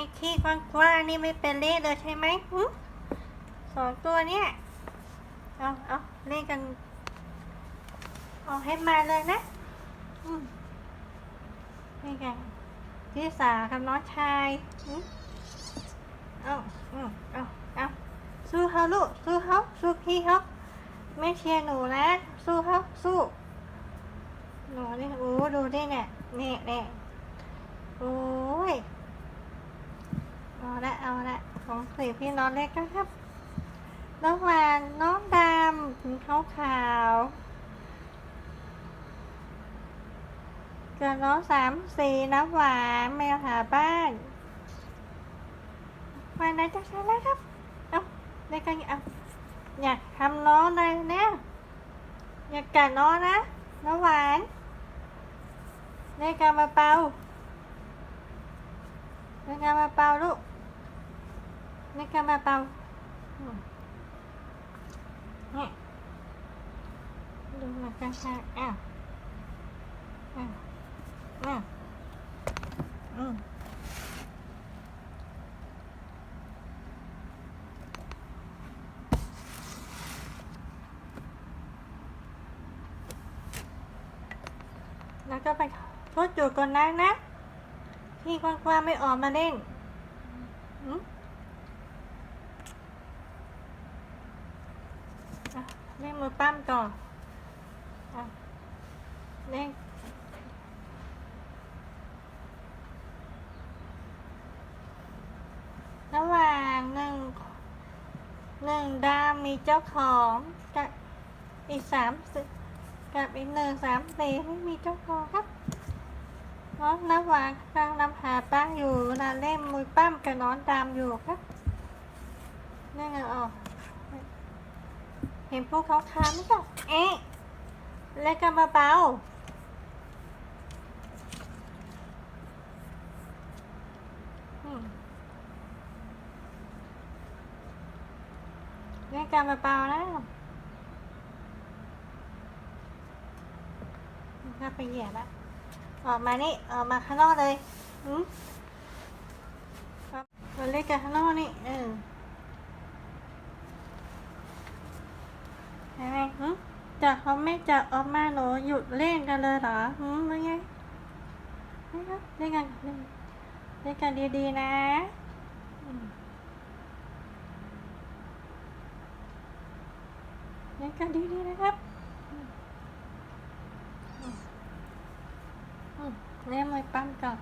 อ้ที่กว้างๆนี่ไม่เป็นเลขเลยใช่ไหมหสองตัวเนี่ย เอาเอาเล่นกัน เอาให้มาเลยนะอืมนี่ไงพี่สาวกับน้องชายอืมเอาอืมเอาเอาสู้เขาลูก สู้เขาสู้พี่เขาไม่เชียร์หนูนะ สู้เขาสู้ หนูนี่โอ้ดูไดิเนี่ยเนี่ยเนี่ยโอ้ ละเอาละของสี่พี่น้องเล็กนะครับ น้องหวานน้องดำถึงขาวขาวๆเกิดน้องสามสี่น้ำหวานแมวหาบ้านวันไหนจะใช้แล้วครับ เอาเล็กกันเอาอยากทำน้องเลยเนี่ยอยากกัดน้องนะ น้องหวานเล็กกันมาเป่าเล็กกันมาเป่าลูก เล็กกันมาเป่าเนี่ยดูมากระชากอ้าวอ้าวอ้าวอืมแล้วก็ไปทษจุดก่อนนะนะ ที่กว้างๆไม่ออกมาเล่นอืม อะ เล่นมือปั้มก่อนอะเล่นระหว่างหนึ่งหนึ่งดามมีเจ้าของกับอีกสามสิกับอีกหนึ่งสามสี่ไม่มีเจ้าของครับน้องน้ำหวานกำลังนำหาป้าอยู่นาเล่นมือปั้มกับน้องดามอยู่ครับนี่ไงออก เห็นพวกเขาคาไหมจ๊ะเอ๊ะเล่นกันเบาๆเล่นกันเบาๆนะน่าไปเหยียบละออกมานี่ ออกมาข้างนอกเลยอืมเราเล่นกันข้างนอกนี่เออ ใช่ไหมหึ จะเขาไม่จะออกมาหนูหยุดเล่นกันเลยเหรอหืมหรือไงเล่นกันเล่นกันเล่นกันดีๆนะเล่นกันดีๆนะครับเล่นมวยปั้มก่อน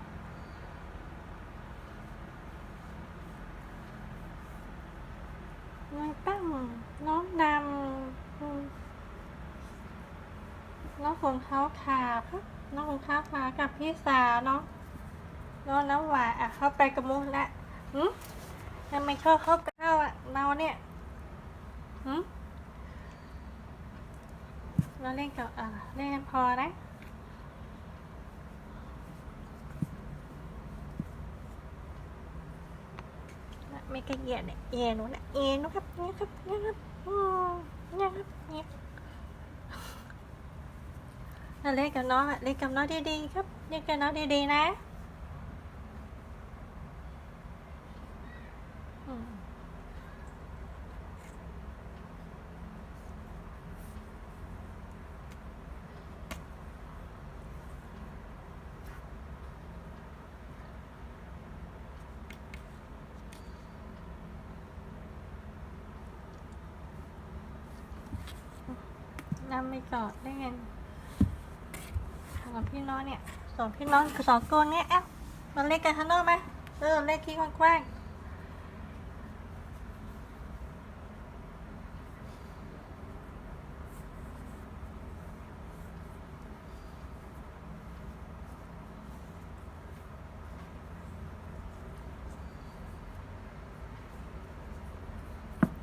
มวยปั้มน้องดำอืม น้องของเขาขาครับน้องของเขาขากับพี่สาวเนาะน้องน้ำหวานอะเข้าไปกับมุกละหืมทำไมชอบเข้าเข้าอะเราเนี่ยหืมเราเล่นกับอ่าเล่นพอนะไม่กระเหยียดเนี่ยเอ็นหนูนะเอ็นหนูครับเนี่ยครับเนี่ยครับอืมเนี่ยครับเนี่ย เราเล่นกับน้องเล่นกับน้องดีๆครับเล่นกับน้องดีๆนะนำไปกอดได้ไง สองพี่น้องเนี่ยสองพี่น้องสองคนเนี่ยเอ้ามาเล่นกันข้างนอกไหมเออเล่นที่กว้างๆ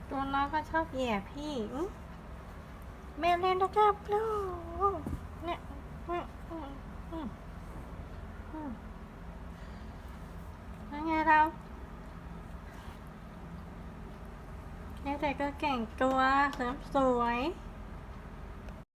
ตัวน้องก็ชอบแย่พี่ แม่เล่นนะครับลูกเนี่ย อืมอืมอืมอืมแล้วไงเราเนี่ยแต่ก็เก่งตัวเสริมสวย